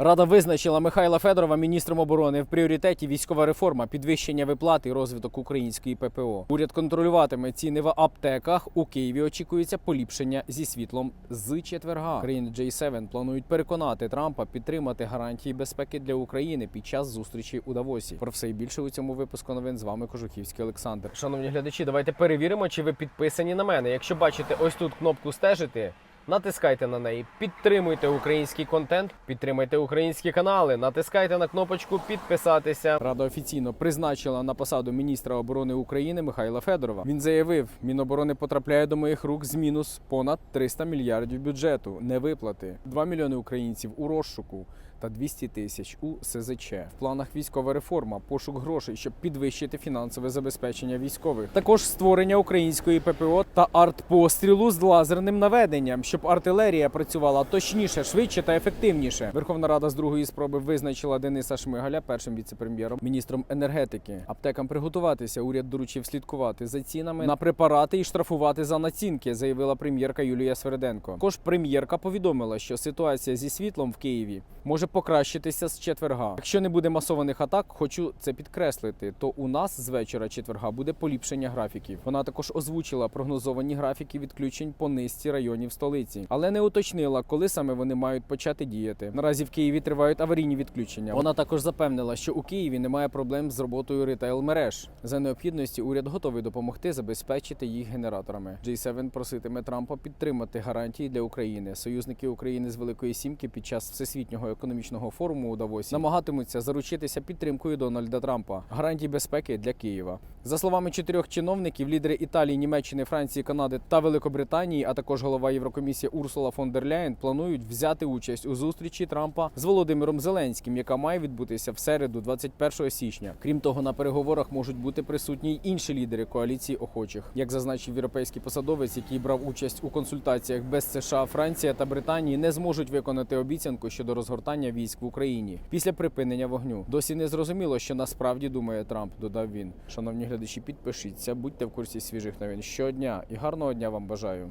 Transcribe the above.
Рада визначила Михайла Федорова міністром оборони в пріоритеті військова реформа, підвищення виплат і розвиток української ППО. Уряд контролюватиме ціни в аптеках. У Києві очікується поліпшення зі світлом з четверга. Країни J7 планують переконати Трампа підтримати гарантії безпеки для України під час зустрічі у Давосі. Про все і більше у цьому випуску новин з вами Кожухівський Олександр. Шановні глядачі, давайте перевіримо, чи ви підписані на мене. Якщо бачите ось тут кнопку стежити. Натискайте на неї, підтримуйте український контент, підтримайте українські канали, натискайте на кнопочку підписатися. Рада офіційно призначила на посаду міністра оборони України Михайла Федорова. Він заявив, Міноборони потрапляє до моїх рук з мінус понад 300 мільярдів бюджету, невиплати, 2 мільйони українців у розшуку. Та 200 тисяч у СЗЧ. В планах військова реформа, пошук грошей, щоб підвищити фінансове забезпечення військових. Також створення української ППО та артпострілу з лазерним наведенням, щоб артилерія працювала точніше, швидше та ефективніше. Верховна Рада з другої спроби визначила Дениса Шмигаля першим віцепрем'єром, міністром енергетики. Аптекам приготуватися. Уряд доручив слідкувати за цінами на препарати і штрафувати за націнки, заявила прем'єрка Юлія Свереденко. Також прем'єрка повідомила, що ситуація зі світлом в Києві може покращитися з четверга. Якщо не буде масованих атак, хочу це підкреслити. То у нас з вечора четверга буде поліпшення графіків. Вона також озвучила прогнозовані графіки відключень по низці районів столиці, але не уточнила, коли саме вони мають почати діяти. Наразі в Києві тривають аварійні відключення. Вона також запевнила, що у Києві немає проблем з роботою ритейл мереж. За необхідності уряд готовий допомогти забезпечити їх генераторами. J7 проситиме Трампа підтримати гарантії для України. Союзники України з Великої Сімки під час всесвітнього економічного форуму у Давосі намагатимуться заручитися підтримкою Дональда Трампа. Гарантії безпеки для Києва. За словами чотирьох чиновників, лідери Італії, Німеччини, Франції, Канади та Великобританії, а також голова Єврокомісії Урсула фон дер Ляєн планують взяти участь у зустрічі Трампа з Володимиром Зеленським, яка має відбутися в середу, 21 січня. Крім того, на переговорах можуть бути присутні й інші лідери коаліції охочих, як зазначив європейський посадовець, який брав участь у консультаціях без США, Франція та Британії не зможуть виконати обіцянку щодо розгортання військ в Україні після припинення вогню. Досі не зрозуміло, що насправді думає Трамп. Додав він. Шановні глядачі, підпишіться, будьте в курсі свіжих новин щодня і гарного дня вам бажаю.